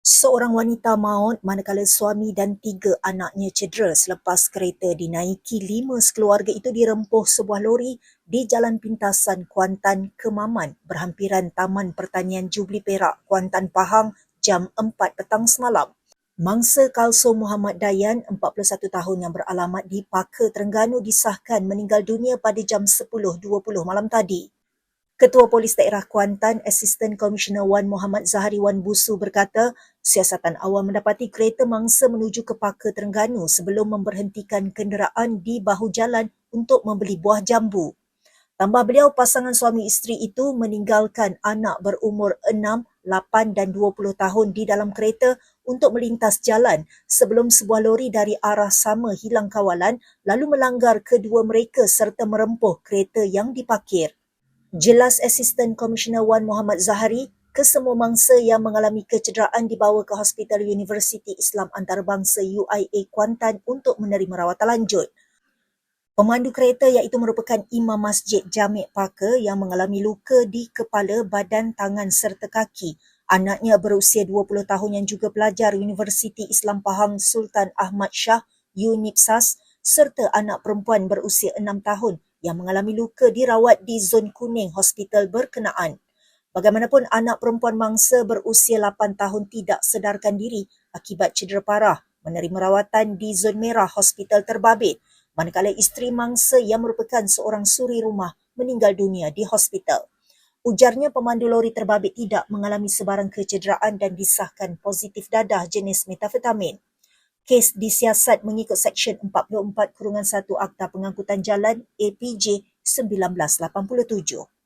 Seorang wanita maut manakala suami dan tiga anaknya cedera selepas kereta dinaiki lima sekeluarga itu dirempuh sebuah lori di Jalan Pintasan Kuantan, Kemaman berhampiran Taman Pertanian Jubli Perak, Kuantan, Pahang jam 4 petang semalam. Mangsa Kalso Muhammad Dayan, 41 tahun yang beralamat di Paka, Terengganu disahkan meninggal dunia pada jam 10.20 malam tadi. Ketua Polis Daerah Kuantan, Assistant Commissioner Wan Muhammad Zahari Wan Busu berkata, siasatan awam mendapati kereta mangsa menuju ke Paka Terengganu sebelum memberhentikan kenderaan di bahu jalan untuk membeli buah jambu. Tambah beliau, pasangan suami isteri itu meninggalkan anak berumur 6, 8 dan 20 tahun di dalam kereta untuk melintas jalan sebelum sebuah lori dari arah sama hilang kawalan lalu melanggar kedua mereka serta merempuh kereta yang diparkir. Jelas Assistant Commissioner Wan Muhammad Zahari, kesemua mangsa yang mengalami kecederaan dibawa ke Hospital Universiti Islam Antarabangsa UIA Kuantan untuk menerima rawatan lanjut. Pemandu kereta iaitu merupakan Imam Masjid Jamik Paka yang mengalami luka di kepala, badan, tangan serta kaki. Anaknya berusia 20 tahun yang juga pelajar Universiti Islam Pahang Sultan Ahmad Shah UNIPSAS serta anak perempuan berusia 6 tahun yang mengalami luka dirawat di zon kuning hospital berkenaan. Bagaimanapun anak perempuan mangsa berusia 8 tahun tidak sedarkan diri akibat cedera parah menerima rawatan di zon merah hospital terbabit manakala isteri mangsa yang merupakan seorang suri rumah meninggal dunia di hospital. Ujarnya pemandu lori terbabit tidak mengalami sebarang kecederaan dan disahkan positif dadah jenis metafetamin. Kes disiasat mengikut Seksyen 44 Kurungan 1 Akta Pengangkutan Jalan APJ 1987.